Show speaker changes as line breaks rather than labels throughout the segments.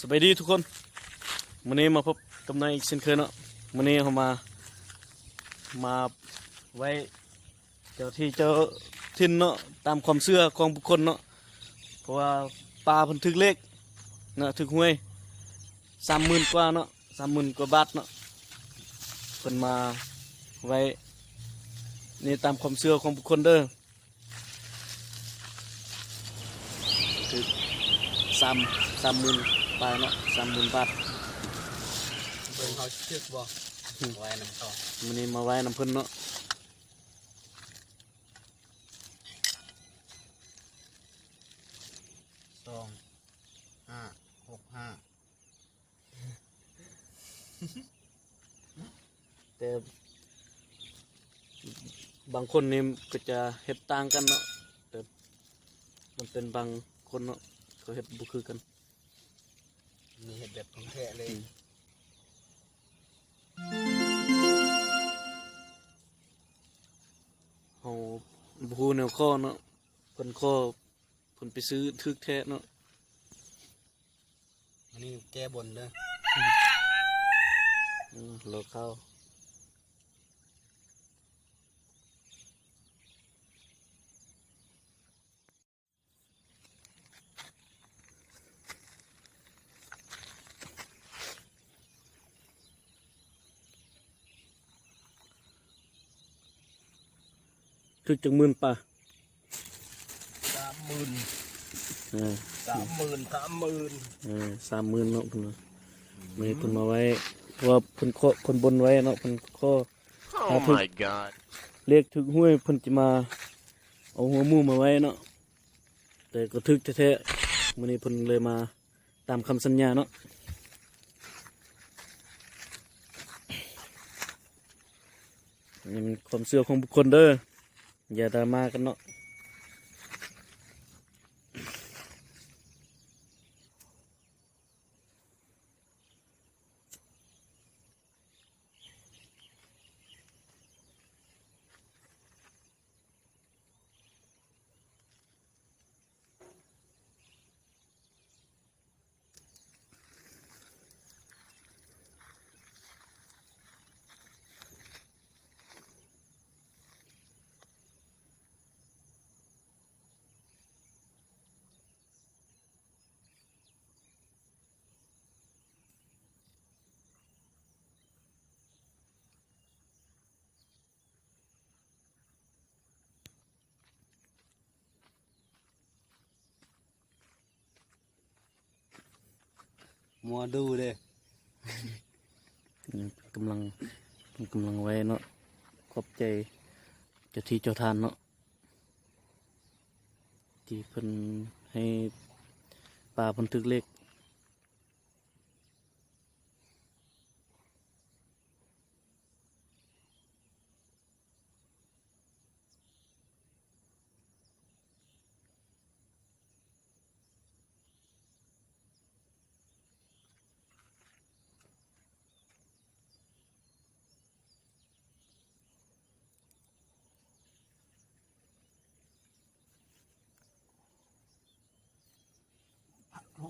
สวัสดีทุกคนวันนี้มาพบกับนายอีกเช่นเคยเนาะวันนี้เขามามาไว้เจ้าที่เจ้าทินเนาะตามความเชื่อของบุคคลเนาะเพราะว่าปลาพันทึกเลขเนาะถึกห้วยสามหมื่นกว่าเนาะสามหมื่นกว่าบาทเนาะเพิ่นมาไว้นี่ตามความเชื่อของบุคคลเด้อถึกสามสามหมื่น บาทเนาะสามหมื่นบาท
เบิ่งเขาชึกบ่ไว้น้ำต่อ
วันนี้มาไว้น้ำเพิ่นเนาะ
สองห้าหกห้า
แต่บางคนนี่ก็จะเฮ็ดต่างกันเนาะแต่มันเป็นบางคนเนาะเขาเฮ็ดบ่คือกัน
มีเห็ดแบบของแท้เลย
เฮาบ่ฮู้แนวข้อเนาะเพิ่นข้อเพิ่นไปซื้อทึกแท้เนาะ
อันนี้แก้บนเด้อ
อืมโลเข้า ทึกจังหมื่นป่ะ
สามหมื่น
เออ
สามหมื่นสามหมื่น
เออสามหมื่นเนาะเพิ่นว่าไม่เพิ่นมาไว้เพราะว่าเพิ่นข้อคนบนไว้เนาะเพิ่นข้อ
Oh my god.
เรียกถึกห้วยเพิ่นจะมา เอาหัวหมูมาไว้เนาะแต่ก็ทึกแท้ๆมื้อนี้เพิ่นเลยมาตามคำสัญญาเนาะนี่มันความเชื่อของบุคคลเด้อ อย่า มั
วดูเด้อ
กำลังกำลังไว้เนาะขอบใจเจ้าที่เจ้าทานเนาะที่เพิ่นให้ป่าเพิ่นทึกเลข โอ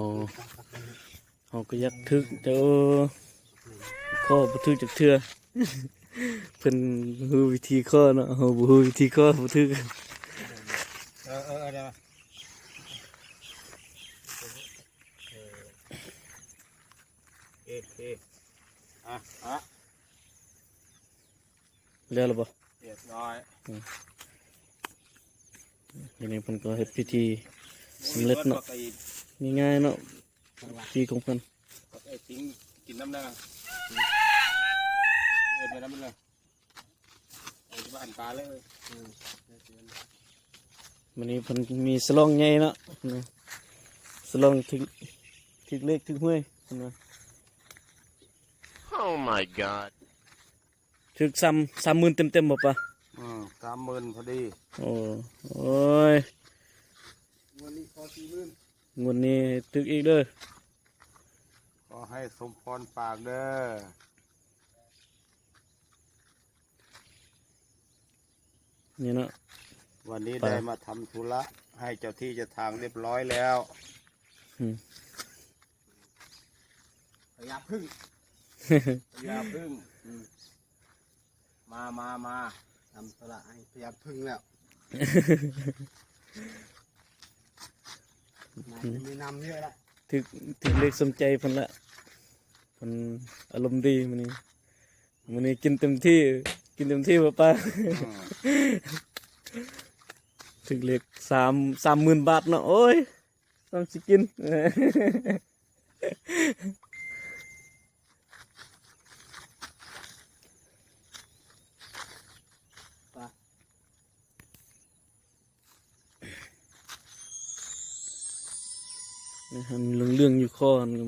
้เขาก็อยักทึกเจ้าข้อบ่ทึกจากเทือเพิ่นฮู้วิธีข้อเนาะเฮาบ่ฮู้วิธีข้อบ่ทึก
เออเออเดี๋ยวเอ๊ะเอ๊ะอะอะ
แล้วล่ะบ่
เรีย ร้อย
ทีนี้เพิ่นก็เฮ็ดพิธีสำเร็จเนาะง่ายๆเนาะพิธีของเพิ่น
ไอ้ทิ้งกินน้ำเนื้อเอ็ดไปน้ำมันเลยเอาที่บ้านปลาเลยอืม
วันนี้เพิ่นมีสลองใหญ่เนาะนะสลองถึงถึงเลขถึงห้วยเพิ่นว่า
Oh my god.
ถึกซ้ำ30,000เต็มๆบ่ปะ
อืมสามหมื่นพอดี
โอ้โอ้ย
วันนี้ขอสี่หมื่น
งวดนี้ถึกอีกเด้อ
ขอให้สมพรปากเด้อ
นี่เนาะ
วันนี้
ไป
ได้มาทำธุระให้เจ้าที่เจ้าทางเรียบร้อยแล้ว
อืม
พยาพึ่งพยาพึ่งอืมมามามา ทำธุระให้พยาพึ่งแล้วมีน้ำเยอะละ
ถึกถึกเล็กสมใจเพิ่นละเพิ่นอารมณ์ดีมื้อนี้มื้อนี้กินเต็มที่ กินเต็มที่ป่ะป้าถึกเล็กสามสามหมื่นบาทเนาะโอ้ยต้องสิกิน นะฮะมันเรื่องๆอยู่คอนี่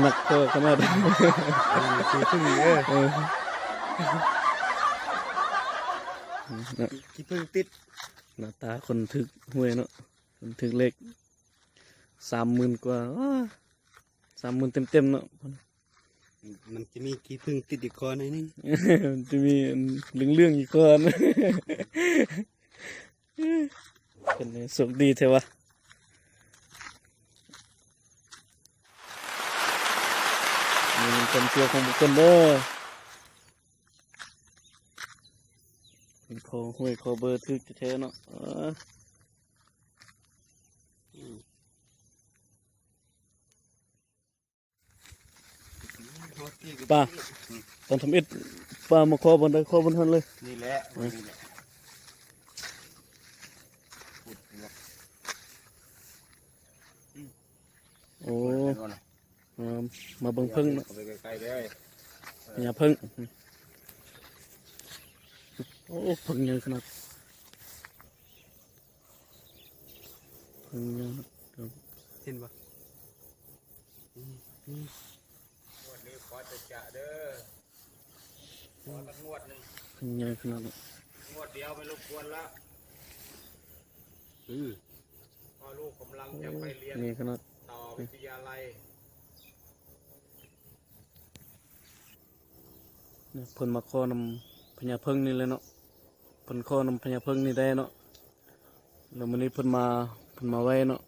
หนักคอขนาดนั้น
คือพึ่งเออ
เออน่ะ
ขี้พึ่งติด
หน้าตาคนถึกห่วยเนาะคนถึกเล็กสามหมื่นกว่าสามหมื่นเต็มๆเนาะ
มันจะมีขี้พึ่งติดอีกคนนึง
มันจะมีเรื่องๆอยู่คอน เป็นไงสุขดีเทวะนี่เป็นความเชื่อของบุคคลเด้อเป็นคอห้วยคอเบอร์ทึกแท้ๆเนาะเออป้าตอนทำอิดป้ามาคอบนได้คอบนทันเลย
นี่แหละนี่แหละพูดเนาะ
โอ้
ไปโน่นน่ะ
อ่ามาเบิ่งพึ่งเนาะ
เอาไปไกลๆเลย
อย่าพึ่งโอ้พึ่งใหญ่ขนาดพึ่งใหญ่ครับ
เห็นปะวันนี้ขอจะจะเด้อขอสักงวดหนึ่ง
พึ่งใหญ่ขนาดนั้น
งวดเดียวไม่รบกวนละ
อือ
พอลูกกำลังจะไปเรียน
นี่ขนาด
ต่อวิทยาลัย
เนี่ยพิ่นมาคอนำพญาเพึ่งนี่เลยเนาะเพิ่นคอนำพญาเพึ่งนี่ได้เนาะแล้วมื้อนี้เพิ่นมาเพิ่นมาไว้เนาะ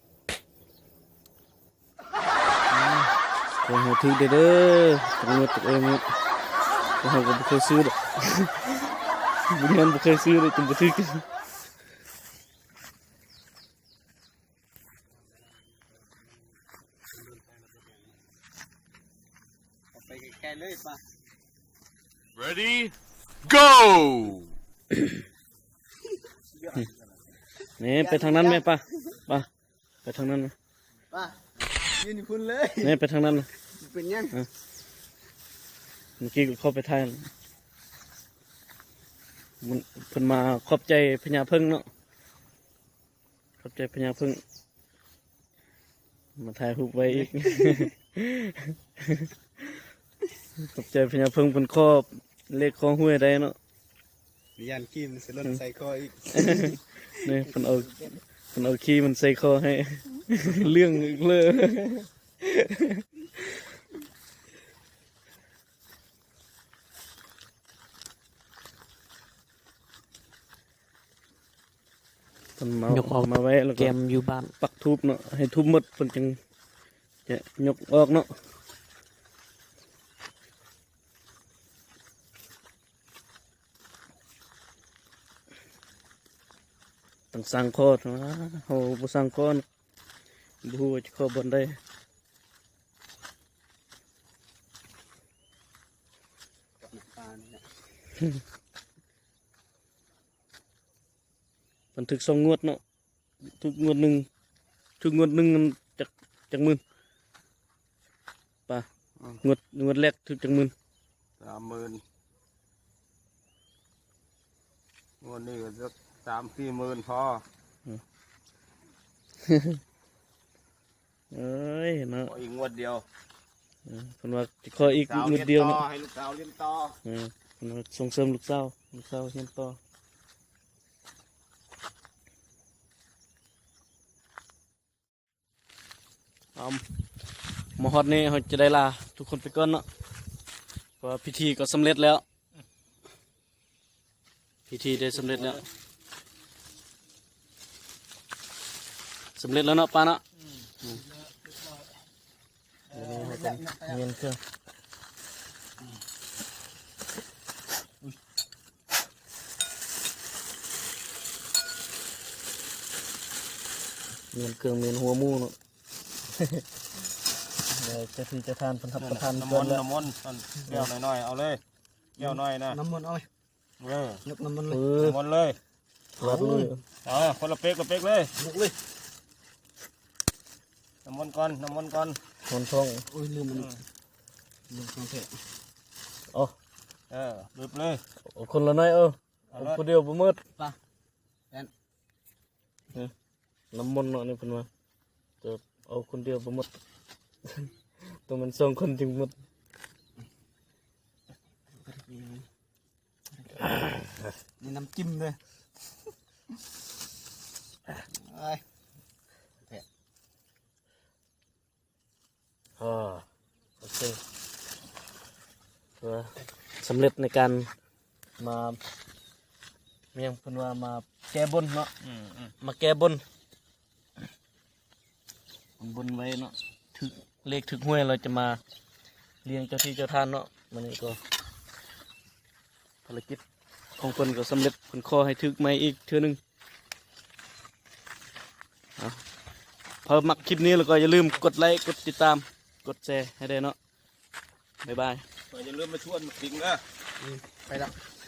อืมขอให้ถึกเด้อเด้อตำรวจตัวเองเนี่ยขอให้ก็บ่เคยซื้อดอกบุญยันบ่เคยซื้อเลยจนบ่ถึก
เอาไปใกล้ๆเลยป่ะ
Ready? Go!
นี่ไปทางนั้นไหมป้าป้าไปทางนั้นไหม
ป่ะยืนอยู่พุ่นเลย
นี่ไปทางนั้นน่ะ
เป็นยัง
เมื่อกี้ก็เข้าไปทายมันเพิ่นมาขอบใจพญาพึ่งเนาะขอบใจพญาพึ่ง มาถ่ายรูปไว้อีกขอบใจพญาพึ่งเป็นครอบเลขของห้วยได้เนาะ
ยันกี้มันสล่นใส่คออีก
นี่เพิ่นเอาเพิ่นเอาขี้มันใส่คอให้ เรื่องอีกเลยเพิ่นมาย
กออก
มาไว้แล้ว
เก
ก็
มอยู่บ้าน
ปักทูบเนาะให้ทุบหมดเพิ่นจึงจะยกออกเนาะ ต้องสร้างคอดนะเฮาบ่สร้างคอดบ่ฮู้ว่าจะเข้าบนได้
ตาเนี่ย
มันถึกสองงวดเนาะทุกงวดหนึ่งทุกงวดหนึ่งจักจักมื่นป่ะงวดงวดแรกถึกจักมื่น
สามหมื่นงวดนี้ก็สัก สามสี่หมื่นพอ
เอ้ยเนาะ
ขออีกงวดเดียว
เออเพิ่นว่าจะขออีก
สาว
งว
เรี
ด
ยน
เดียว
ต่อ
เนาะ
ให้ลูกสาวเรียนต่อ
เออเพิ่นว่าส่งเสริมลูกสาวลูกสาวเรียนต่อเอามาฮอดนี้เราจะได้ลาทุกคนไปก่อนเนาะเพราะว่าพิธีก็สำเร็จแล้ว พิธีได้สำเร็จแล้ว สำเร็จแล้วเนาะป้าเนาะอืมเดี๋ยวนี้ให้เป็นเงินเครื่องเงินเครื่องเงินหัวหมูเนาะเดี๋ยวเจะที่จะทานพันทับประทาน
น้ำม
เกิน
นต์
แล้ว
น้ำมนต์นั่นแก้วน้อยๆเอาเลยแก้วน้อยนะ
น้ำมันต์เอาไหม
เออย
กน้ำมันต์
เอ
เลย
อ
น้ำมนต์เลย
รอดเลย
เอาคนละเป๊กละเป๊กเลย
ยกเลย
น้ำ มนต์ก่อนน้ำมนต์ก่อน
คนท้อง
โอ้ยลืมมันลืมของเทะ
เอ๋อ
เออรึบเลย
คนละน้อยเออ
เอา
เอา
เลย
คนเดียวบ่หมืด
ป่ะ
น้ำมนต์เนาะนี่เพิ่นว่าจะเอาคนเดียวบ่หมดต้องมันสองคนจึงหมด
นี่น้ำจิ้มเลยไอ้
อ่าโอเคเพื่อสำเร็จในการมาเมียงเพิ่นว่ามาแก้บนเนาะ
อืมอืม
มาแก้บนบนบนไว้เนาะถึกเลขถึกห้วยเราจะมาเลี้ยงเจ้าที่เจ้าทานเนาะมันนี่ก็ภารกิจของเพิ่นก็สำเร็จเพิ่นขอให้ถึกไม้อีกเทื่อหนึงเอาพอมักคลิปนี้แล้วก็อย่าลืมกดไลค์กดติดตาม กดแชร์ให้ได้เนาะบ๊ายบาย
อย่าลืมมาชวนมาทิ้งนะ
ไปละ
ไ